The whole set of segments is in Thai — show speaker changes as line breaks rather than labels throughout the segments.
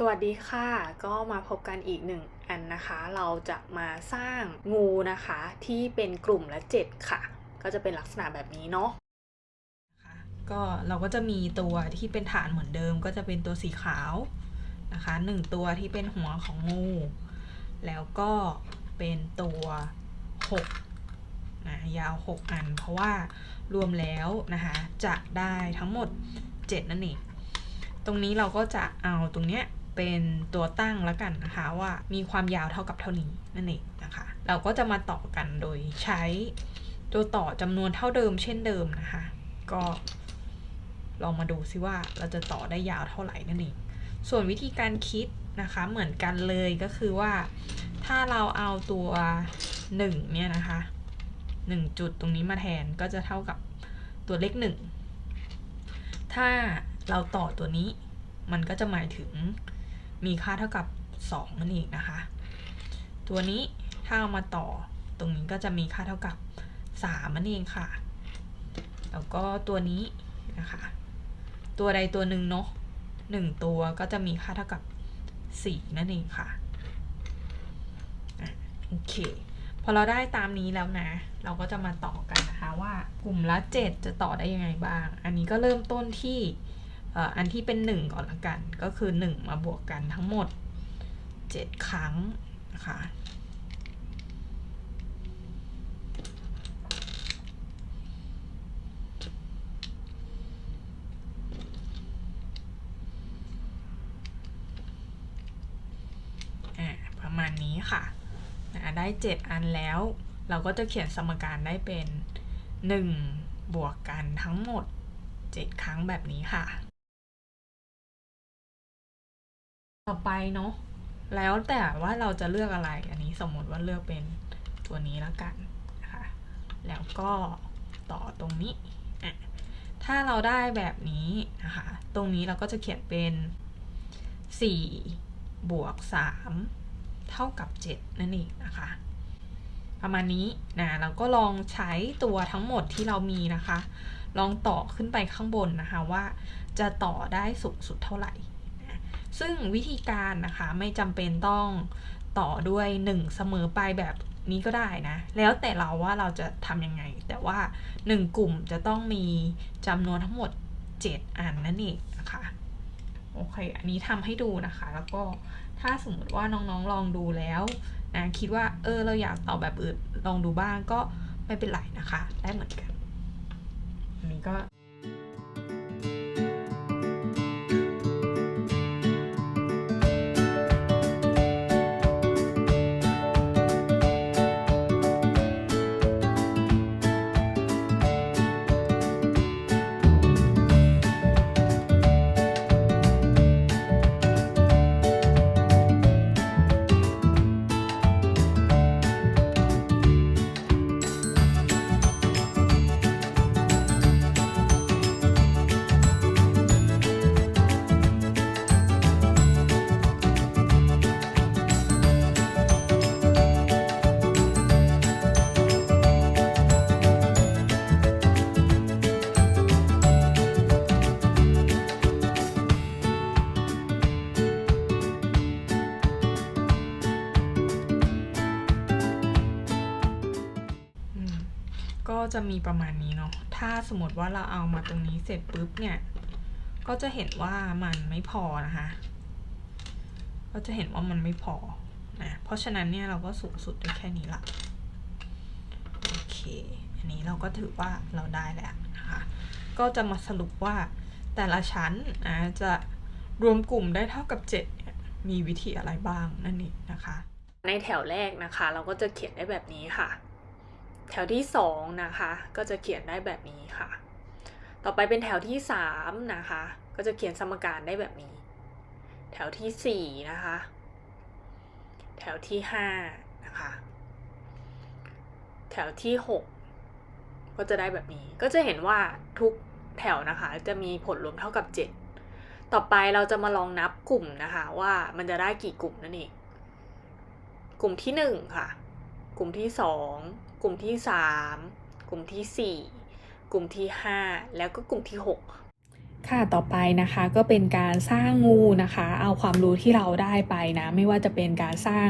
สวัสดีค่ะ ก็มาพบกันอีกหนึ่งอันนะคะ เราจะมาสร้างงูนะคะ ที่เป็นกลุ่มละ 7 ค่ะ ก็จะเป็นลักษณะแบบนี้เนาะ
นะคะก็เราก็จะมีตัวที่เป็นฐานเหมือนเดิม ก็จะเป็นตัวสีขาวนะคะหนึ่งตัวที่เป็นหัวของงู แล้วก็เป็นตัว6นะยาว 6 อัน เพราะว่ารวมแล้วนะคะ จะได้ทั้งหมด 7 นั่นเองตรงนี้เราก็จะเอาตรงเนี้ย เป็นตัวตั้งแล้วกันนะคะว่ามีความยาวเท่ากับเท่านี้นั่นเองนะคะ เราก็จะมาต่อกันโดยใช้ตัวต่อจำนวนเท่าเดิมเช่นเดิมนะคะ ก็ลองมาดูซิว่าเราจะต่อได้ยาวเท่าไหร่นั่นเอง ส่วนวิธีการคิดนะคะเหมือนกันเลยก็คือว่า ถ้าเราเอาตัว1เนี่ยนะคะ1จุดตรงนี้มาแทนก็จะเท่ากับตัวเลข1ถ้าเราต่อตัวนี้มันก็จะหมายถึง มีค่าเท่ากับ 2 นั่นเองนะคะ ตัวนี้ถ้าเอามาต่อตรงนี้ก็จะมีค่าเท่ากับ 3 นั่นเองค่ะ แล้วก็ตัวนี้นะคะ ตัวใดตัวหนึ่งเนาะหนึ่งตัวก็จะมีค่าเท่ากับ 4 นั่นเองค่ะอะโอเค พอเราได้ตามนี้แล้วนะ เราก็จะมาต่อกันนะคะว่ากลุ่มละ 7 จะต่อได้ยังไงบ้าง อันนี้ก็เริ่มต้นที่ อันที่เป็น 1 ก่อนละกัน ก็คือ 1 มาบวกกันทั้งหมด 7 ครั้งนะคะประมาณนี้ค่ะนะได้ 7 อันแล้ว เราก็จะเขียนสมการได้เป็น 1 บวกกันทั้งหมด 7 ครั้งแบบนี้ค่ะ ต่อไปเนาะแล้วแต่ว่าเราจะเลือกอะไรอันนี้สมมติว่าเลือกเป็นตัวนี้แล้วกันนะคะแล้วก็ต่อตรงนี้อะถ้าเราได้แบบนี้นะคะตรงนี้เราก็จะเขียนเป็น4บวก3เท่ากับ 7 นั่นเองนะคะประมาณนี้นะเราก็ลองใช้ตัวทั้งหมดที่เรามีนะคะ ลองต่อขึ้นไปข้างบนนะคะว่าจะต่อได้สูงสุดเท่าไหร่ ซึ่งวิธีการนะคะไม่จำเป็นต้องต่อด้วย 1 เสมอไปแบบนี้ก็ได้นะ แล้วแต่เราว่าเราจะทำยังไง แต่ว่า 1 กลุ่มจะต้องมีจำนวนทั้งหมด 7 อันนั่นเองนะคะโอเค อันนี้ทำให้ดูนะคะ แล้วก็ถ้าสมมติว่าน้องๆลองดูแล้วนะคิดว่าเออเราอยากตอบแบบอื่นลองดูบ้างก็ไม่เป็นไรนะคะ ได้เหมือนกัน อันนี้ก็ จะมีประมาณนี้เนาะ ถ้าสมมติว่าเราเอามาตรงนี้เสร็จปุ๊บเนี่ย ก็จะเห็นว่ามันไม่พอนะคะ ก็จะเห็นว่ามันไม่พอนะ เพราะฉะนั้นเนี่ยเราก็สูงสุดได้แค่นี้ละ โอเค อันนี้เราก็ถือว่าเราได้แล้วนะคะ ก็จะมาสรุปว่าแต่ละชั้นนะจะรวมกลุ่มได้เท่ากับ7เนี่ยมีวิธีอะไรบ้างนั่นเองนะคะ
ในแถวแรกนะคะ เราก็จะเขียนได้แบบนี้ค่ะ แถวที่สองนะคะ ก็จะเขียนได้แบบนี้ค่ะ ต่อไปเป็นแถวที่สามนะคะ ก็จะเขียนสมการได้แบบนี้ แถวที่สี่นะคะ แถวที่ห้านะคะ แถวที่หกก็จะได้แบบนี้ ก็จะเห็นว่าทุกแถวนะคะจะมีผลรวมเท่ากับเจ็ดต่อไปเราจะมาลองนับกลุ่มนะคะ ว่ามันจะได้กี่กลุ่มนั่นเอง กลุ่มที่หนึ่งค่ะ กลุ่มที่สอง ลุ่มที่สามกลุ่มที่สี่กลุ่มที่ห้าแล้วก็กลุ่มที่หกค่ะ ต่อไปนะคะก็เป็นการสร้างงูนะคะ เอาความรู้ที่เราได้ไปนะ ไม่ว่าจะเป็นการสร้าง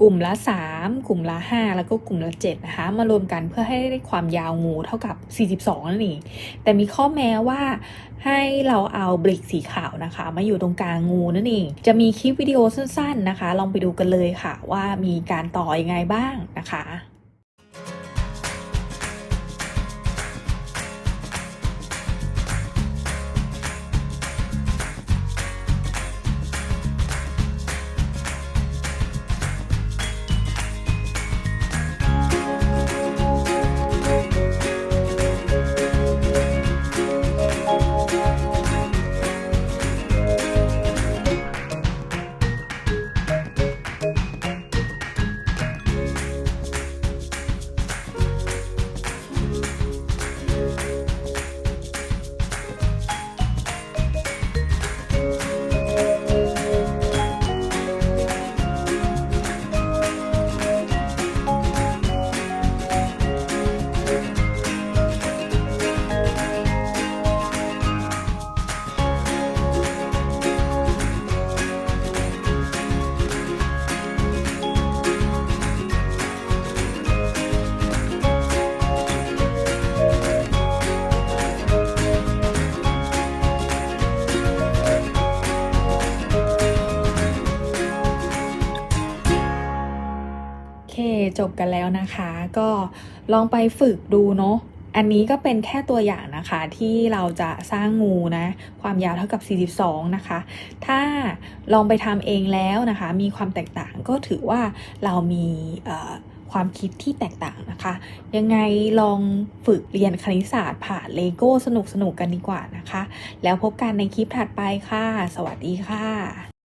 กลุ่มละ 3 กลุ่มละ 5 แล้วก็กลุ่มละ 7 นะคะ มารวมกันเพื่อให้ได้ความยาวงูเท่ากับ 42นั่นเองแต่มีข้อแม้ว่าให้เราเอาบริกสีขาวนะคะ มาอยู่ตรงกลางงูนั่นเอง จะมีคลิปวิดีโอสั้นๆนะคะ ลองไปดูกันเลยค่ะว่ามีการต่อยังไงบ้างนะคะ จบกันแล้วนะคะ ก็ลองไปฝึกดูเนาะอันนี้ก็เป็นแค่ตัวอย่างนะคะที่เราจะสร้างงูนะ ความยาวเท่ากับ 42 นะคะ ถ้าลองไปทำเองแล้วนะคะ มีความแตกต่างก็ถือว่าเรามีความคิดที่แตกต่างนะคะ ยังไงลองฝึกเรียนคณิตศาสตร์ผ่านเลโก้สนุกๆกันดีกว่านะคะ แล้วพบกันในคลิปถัดไปค่ะ สวัสดีค่ะ